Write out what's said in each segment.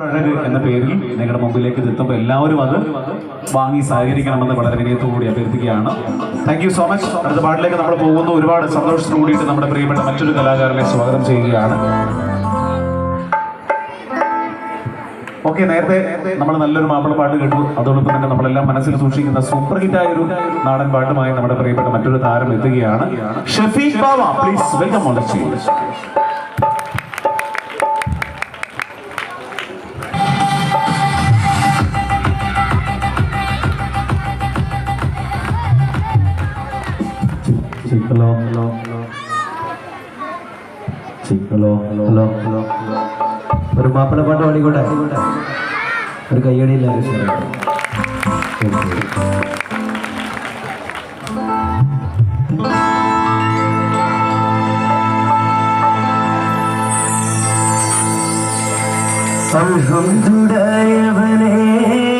എന്ന പേരിൽ നിങ്ങളുടെ മുമ്പിലേക്ക് എത്തുമ്പോൾ എല്ലാവരും അത് വാങ്ങി സഹകരിക്കണമെന്ന് വളരെ വിനയത്തോടുകൂടി അഭ്യർത്ഥിക്കുകയാണ്. താങ്ക് യു സോ മച്ച് അടുത്ത പാട്ടിലേക്ക് നമ്മൾ പോകുന്നു. ഒരുപാട് സന്തോഷത്തോടെ കൂടിയിട്ട് നമ്മുടെ പ്രിയപ്പെട്ട മറ്റൊരു കലാകാരനെ സ്വാഗതം ചെയ്യുകയാണ്. ഓക്കെ നേരത്തെ നമ്മൾ നല്ലൊരു മാപ്പിള പാട്ട് കേട്ടു. അതോടൊപ്പം തന്നെ നമ്മളെല്ലാം മനസ്സിൽ സൂക്ഷിക്കുന്ന സൂപ്പർ ഹിറ്റായ ഒരു നാടൻ പാട്ടുമായി നമ്മുടെ പ്രിയപ്പെട്ട മറ്റൊരു താരം എത്തുകയാണ്. Shafeeq Baba please welcome on the stage hello ചിക്കലോ hello hello. ഒരു മാപ്പിള പാട്ട് പാടിക്കോട്ടെ? ഒരു കയ്യടിയില്ല അൽഹംദുലില്ലാഹവനേ ആരാധ്യനായവനേ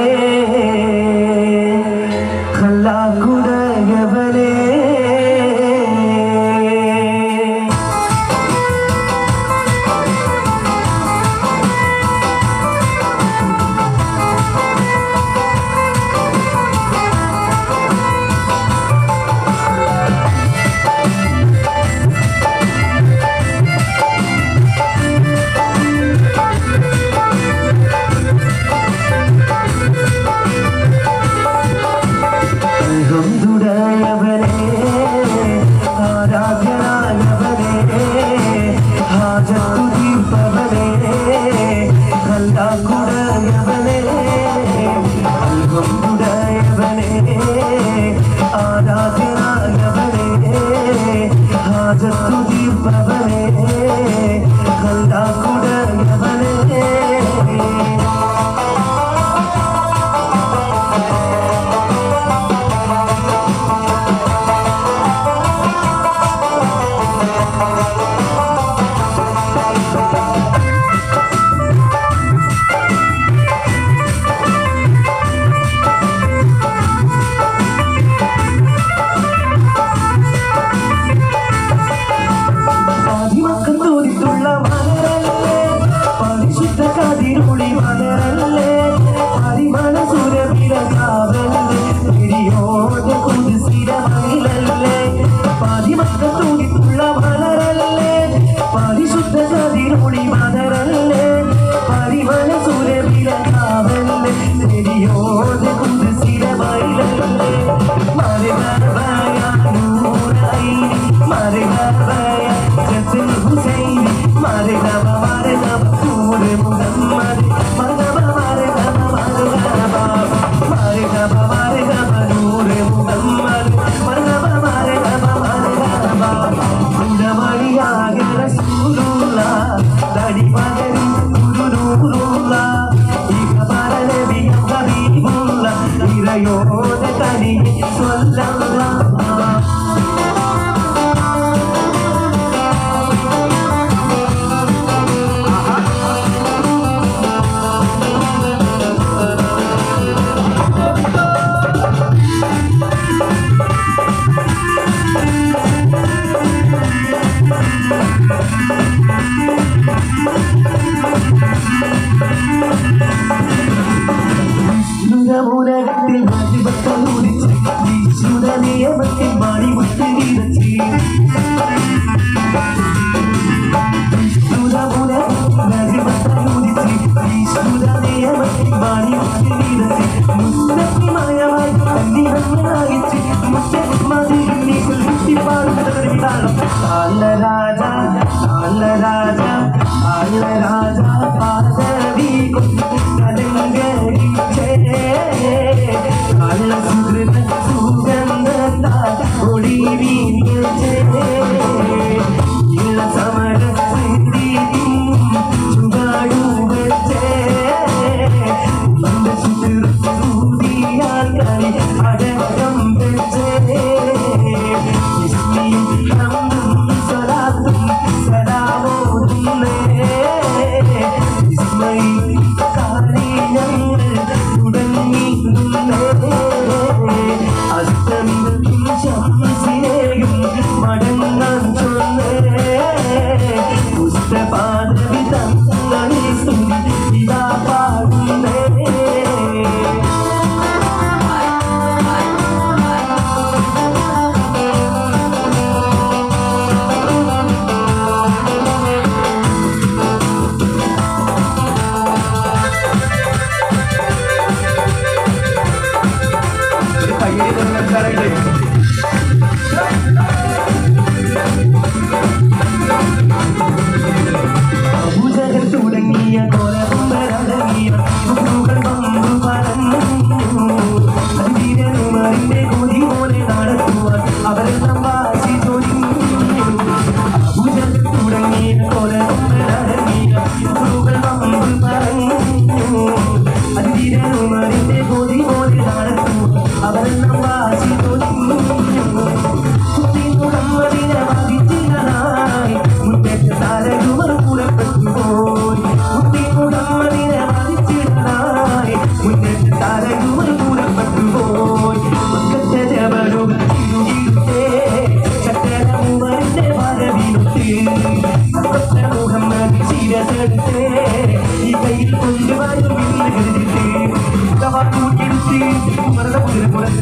yeah. Father, മരണ പുറത്ത്